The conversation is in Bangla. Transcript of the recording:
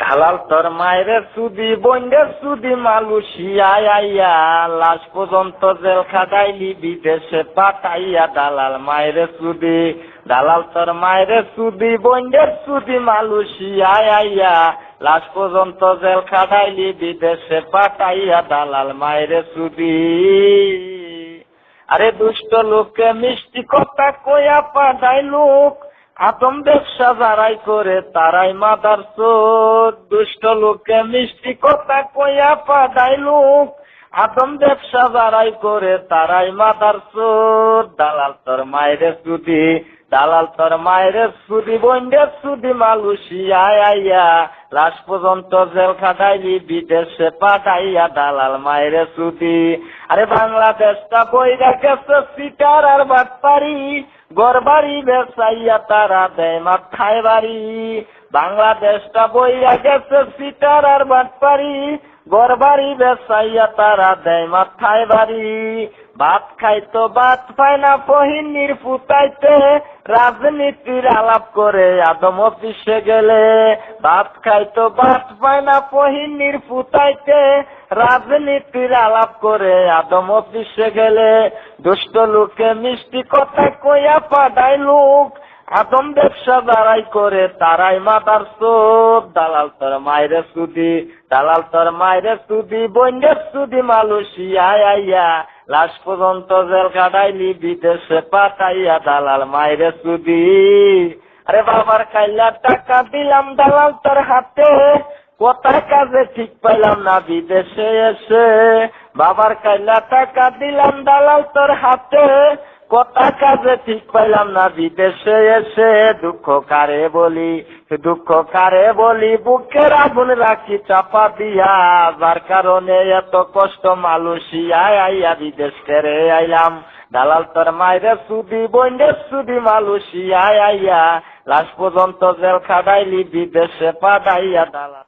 ঢালাল তোর মায়ের সুদি বন্ডের সুদি মালুসিয়ায় আইয়া, লাশ পর্যন্ত জেল খাটাইলি, বিদেশে পাঠাইয়া দালাল মায়ের সুদি, দালাল তোর মায়ের সুদি সুদি আইয়া, লাশ পর্যন্ত জেল খাটাইলি, বিদেশে পাঠাইয়া দালাল মায়ের সুদি। আরে দুষ্ট লোককে মিষ্টি কথা কইয়া পাঠাই লোক। আতম ব্যবসা যারাই করে, তারাই মাদার চোদ দুষ্ট লোকে মিষ্টি কথা কইয়া পাদাই লোক। আতম ব্যবসা যারাই করে, তারাই মাদার চোদ দালাল তোর মায়ের সুদি। দালাল তোর মায়ের সুদি বন্ডের সুদি মালুসিয়ায় আইয়া। লাশ পর্যন্ত জেল খাটাইলি, বিদেশে পাঠাইয়া দালাল মায়ের সুদি। আরে বাংলাদেশটা বইরা গেছে, সিটার আর বাটপারি। গড়বাড়ি বেসাইয়া তারা দেয় মাথায় বাড়ি। বাংলাদেশটা বইরা গেছে, সিটার আর বাটপারি। গড়বাড়ি বেসাইয়া তারা দেয় মাথায় বাড়ি। ভাত খাইতো, ভাত পায় না পহিনীর পুতাইতে রাজনীতির আলাপ করে আদম অফিসে গেলে। ভাত খাইতো, ভাত পায় না পহিনীর পুতাইতে রাজনীতির আলাপ করে আদম অফিসে গেলে। দুষ্ট লোকে মিষ্টি কথা কইয়া পাডাই লোক। আদম ব্যবসা যারাই করে, তারাই মাতার চোপ দালাল তোর মায়ের সুদি, দালাল তোর মায়ের সুদি বন্ডের সুদি মালুসিয়ায় আইয়া লাশ পর্যন্ত জেল কাটাইলি, বিদেশে পাঠাইয়া দালাল মায়ের সুদি। আরে বাবার কাইলা টাকা দিলাম দালাল তোর হাতে। কোথায় কাজে ঠিক পাইলাম না, বিদেশে এসে। বাবার কাইলা টাকা দিলাম দালাল তোর হাতে। কথা কাজে ঠিক পাইলাম না, বিদেশে এসে দুঃখ কারে বলি, দুঃখ কারে বলি, বুকের আগুন রাখি, চাপা দিয়া, যার কারণে এত কষ্ট মালুসিয়ায় আইয়া বিদেশ করে আইলাম। দালাল তোর মায়ের সুদি বন্ডের সুদি মালুসিয়ায় আইয়া, লাশ পর্যন্ত জেল খাটাইলি, বিদেশে পাঠাইয়া দালাল